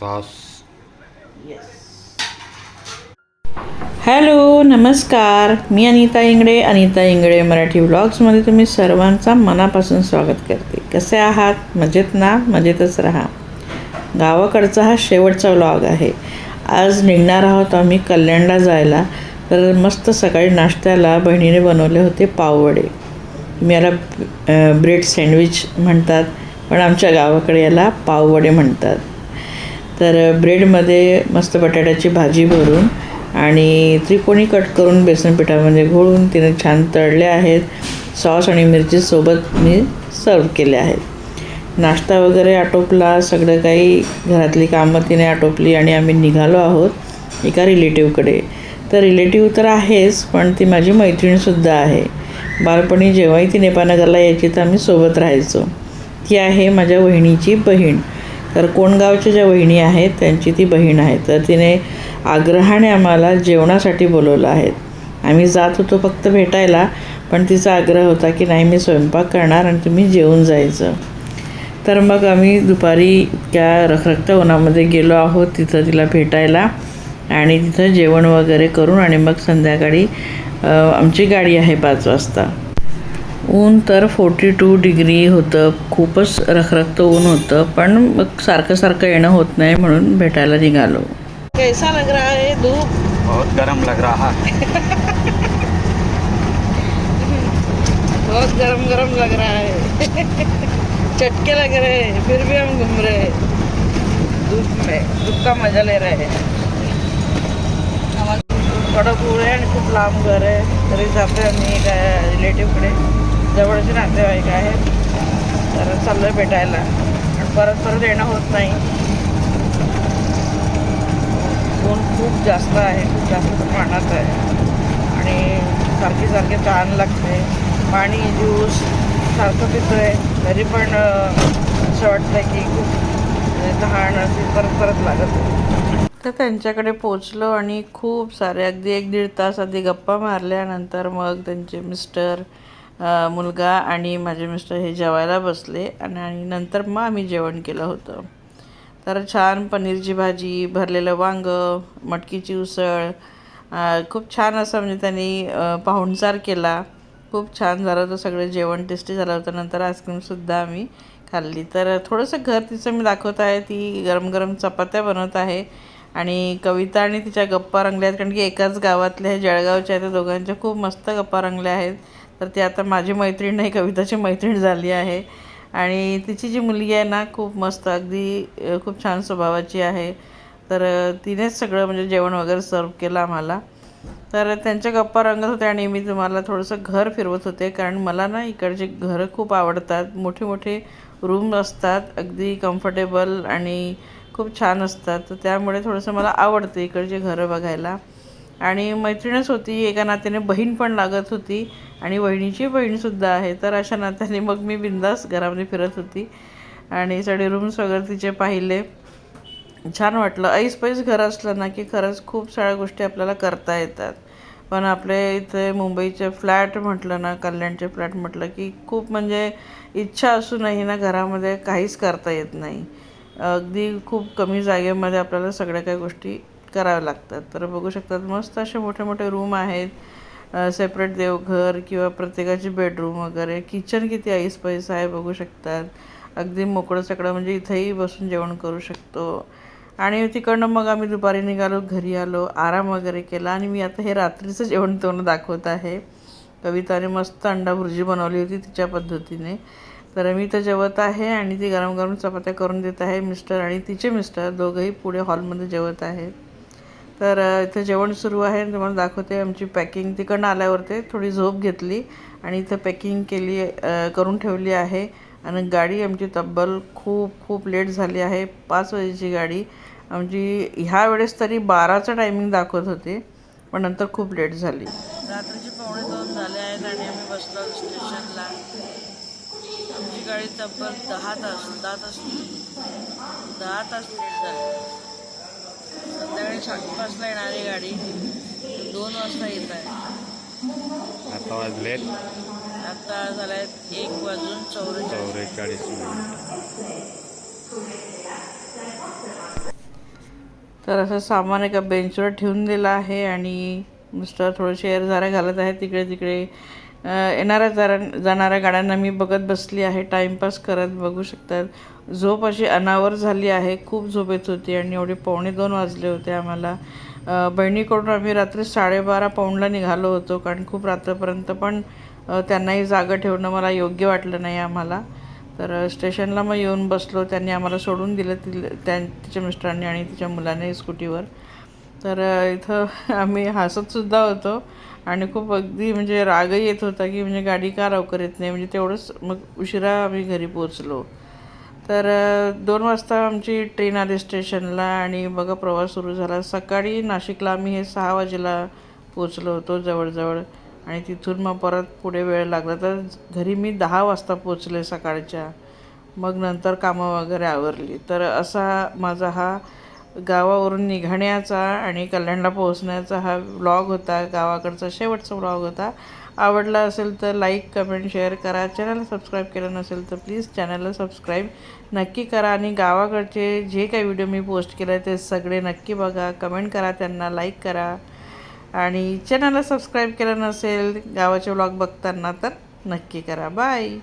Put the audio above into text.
Sauce hello नमस्कार. मी अनिता इंगडे अनिता इंगडे मराठी व्लॉग्समध्ये तुम्ही सर्वांचा मनापासून स्वागत करते. कसे आहात? मजेत ना? मजेतच राहा. गावाकडचा हा शेवटचा व्लॉग आहे. आज निघणार आहोत आम्ही कल्याणला जायला. तर मस्त सकाळी नाश्त्याला बहिणीने बनवले होते पाववडे. मी याला ब्रेड सँडविच म्हणतात पण आमच्या गावाकडे याला पाववडे म्हणतात. तर ब्रेडमध्ये मस्त बटाट्याची भाजी भरून आणि त्रिकोणी कट करून बेसन पिठामध्ये घोळून तिने छान तळले आहेत. सॉस आणि मिरचीसोबत मी सर्व केले आहेत. नाश्ता वगैरे आटोपला सगळं काही घरातली कामं तिने आटोपली आणि आम्ही निघालो आहोत एका रिलेटिव्हकडे तर रिलेटिव्ह तर आहेच पण ती माझी मैत्रीणसुद्धा आहे. बालपणी जेव्हाही ती नेपाळनगरला यायची तर आम्ही सोबत राहायचो. ती आहे माझ्या वहिनीची बहीण. तर कोणगावच्या ज्या वहिनी आहेत त्यांची ती बहीण आहे. तर तिने आग्रहाने आम्हाला जेवणासाठी बोलवलं आहे. आम्ही जात होतो फक्त भेटायला पण तिचा आग्रह होता की नाही मी स्वयंपाक करणार आणि तुम्ही जेवून जायचं. तर मग आम्ही दुपारी त्या रखरखत उन्हामध्ये गेलो आहोत तिथं तिला भेटायला आणि तिथं जेवण वगैरे करून आणि मग संध्याकाळी आमची गाडी आहे पाच वाजता. ऊन तर फोर्टी टू डिग्री होतं. खूपच रखरखतं ऊन होतं. पण मग सारखं सारखं येणं होत नाही म्हणून भेटायला निघालो. कैसा लग रहा है धूप? बहुत गरम लग रहा है। बहुत गरम गरम लग रहा है। चटके लग रहे हैं फिर भी हम घूम रहे हैं। धूप में धूप का मजा ले रहे हैं। कडक ऊर आहे आणि खूप लांब घर आहे तरी जाते आम्ही एका रिलेटिव्हकडे जवळचे नातेवाईक आहेत. तर चाललं भेटायला. आणि परत परत येणं होत नाही. ऊन खूप जास्त आहे. खूप जास्त प्रमाणात आहे. आणि सारखी सारखे तहान लागते. पाणी ज्यूस सारखं पितोय. तरी पण असं वाटतं की खूप तहान अशी परत परत लागत तर त्यांच्याकडे पोचलो आणि खूप सारे अगदी एक दीड तास आधी गप्पा मारल्यानंतर मग त्यांचे मिस्टर मुलगा आणि माझे मिस्टर हे जेवायला बसले आणि आणि नंतर मग आम्ही जेवण केलं होतं. तर छान पनीरची भाजी भरलेलं वांगं मटकीची उसळ खूप छान असं म्हणजे त्यांनी पाहुणचार केला. खूप छान झालं होतं सगळं जेवण टेस्टी झालं होतं. नंतर आईस्क्रीमसुद्धा आम्ही खाल्ली. तर थोडंसं घर तिचं मी दाखवत आहे. ती गरम गरम चपात्या बनवत आहे आणि कविता आणि तिच्या गप्पा रंगल्या आहेत. कारण की एकाच गावातल्या जळगावच्या आहेत त्या दोघांच्या खूप मस्त गप्पा रंगल्या आहेत. तर ती आता माझी मैत्रीण नाही कविताची मैत्रीण झाली आहे. आणि तिची जी मुलगी आहे ना खूप मस्त अगदी खूप छान स्वभावाची आहे. तर तिनेच सगळं म्हणजे जेवण वगैरे सर्व केलं आम्हाला. तर त्यांच्या गप्पा रंगत होत्या आणि मी तुम्हाला थोडंसं घर फिरवत होते. कारण मला ना इकडचे घरं खूप आवडतात. मोठे मोठे रूम असतात अगदी कम्फर्टेबल आणि खूप छान असतात. तर त्यामुळे थोडंसं मला आवडतं इकडचे घरं बघायला. आणि मैत्रीणच होती एका नात्याने बहीण पण लागत होती आणि वहिनीची बहीणसुद्धा आहे. तर अशा नात्याने मग मी बिंदास घरामध्ये फिरत होती आणि सगळे रूम्स वगैरे तिचे पाहिले. छान वाटलं. ऐस पैस घर असलं ना की खरंच खूप साऱ्या गोष्टी आपल्याला करता येतात. पण आपल्या इथे मुंबईचे फ्लॅट म्हटलं ना कल्याणचे फ्लॅट म्हटलं की खूप म्हणजे इच्छा असूनही ना घरामध्ये काहीच करता येत नाही. अगदी खूप कमी जागेमध्ये आपल्याला सगळ्या काही गोष्टी करावं लागतात तर बघू शकतात मस्त असे मोठे मोठे रूम आहेत सेपरेट देवघर किंवा प्रत्येकाची बेडरूम वगैरे. किचन किती ऐस पैस आहे बघू शकतात. अगदी मोकळं सगळं म्हणजे इथेही बसून जेवण करू शकतो. आणि तिकडनं मग आम्ही दुपारी निघालो घरी आलो आराम वगैरे केला. आणि मी आता हे रात्रीचं जेवण तोंड दाखवत आहे. कविताने मस्त अंडा भुर्जी बनवली होती तिच्या पद्धतीने. तर मी तर जेवत आहे आणि ती गरम गरम चपात्या करून देत आहे मिस्टर आणि तिचे मिस्टर दोघंही पुढे हॉलमध्ये जेवत आहेत. तर इथं जेवण सुरू आहे. तुम्हाला दाखवते आमची पॅकिंग. तिकडनं आल्यावरती थोडी झोप घेतली आणि इथं पॅकिंग केली करून ठेवली आहे. आणि गाडी आमची तब्बल खूप खूप लेट झाली आहे. पाच वाजेची गाडी. आमची ह्या वेळेस तरी बाराचं टायमिंग दाखवत होते पण नंतर खूप लेट झाली. रात्रीचे पावणे दोन झाले आहेत आणि आम्ही बसलो स्टेशनला. आमची गाडी तब्बल दहा तास दहा तास दहा तास लेट झाली. साडेपाचला येणारी गाडी. दोन वाजता येत आहे. आता वाजलेत आता झालाय एक वाजून चौवेचाळीस तर असं सामान एका बेंचवर ठेवून दिलं आहे आणि मिस्टर थोडे शेअर झाऱ्या घालत आहेत. तिकडे तिकडे येणाऱ्या जारा जाणाऱ्या गाड्यांना मी बघत बसली आहे टाईमपास करत बघू शकतात. झोप अशी अनावर झाली आहे खूप झोप येत होती आणि एवढे पावणे दोन वाजले होते आम्हाला. बहिणीकडून आम्ही रात्री साडेबारा पाऊणला निघालो होतो कारण खूप रात्रपर्यंत पण त्यांनाही जागं ठेवणं मला योग्य वाटलं नाही आम्हाला. तर स्टेशनला मग येऊन बसलो त्यांनी आम्हाला सोडून दिलं ति त्या तिच्या मिस्टरांनी आणि तिच्या मुलाने स्कूटीवर. तर इथं आम्ही हसतसुद्धा होतो. आणि खूप अगदी म्हणजे रागही येत होता की म्हणजे गाडी का लवकर येत नाही? म्हणजे तेवढंच मग उशिरा आम्ही घरी पोचलो तर दोन वाजता आमची ट्रेन आली स्टेशनला आणि बघा प्रवास सुरू झाला. सकाळी नाशिकला आम्ही हे सहा वाजेला पोचलो होतो जवळजवळ आणि तिथून मग परत पुढे वेळ लागला. तर घरी मी दहा वाजता पोचले सकाळच्या. मग नंतर कामं वगैरे आवरली. तर असा माझा हा गावावरून निघण्याचा आणि कल्याणला पोहोचण्याचा हा व्लॉग होता. गावाकडचा शेवटचा व्लॉग होता. आवडला असेल तर लाईक कमेंट शेअर करा. चॅनल सबस्क्राईब केलं नसेल तर प्लीज चॅनलला सबस्क्राईब नक्की करा. आणि गावाकडचे जे काही व्हिडिओ मी पोस्ट केले ते सगळे नक्की बघा. कमेंट करा त्यांना लाईक करा. आणि चॅनलला सबस्क्राईब केलं नसेल गावाचे व्लॉग बघताना तर नक्की करा. बाय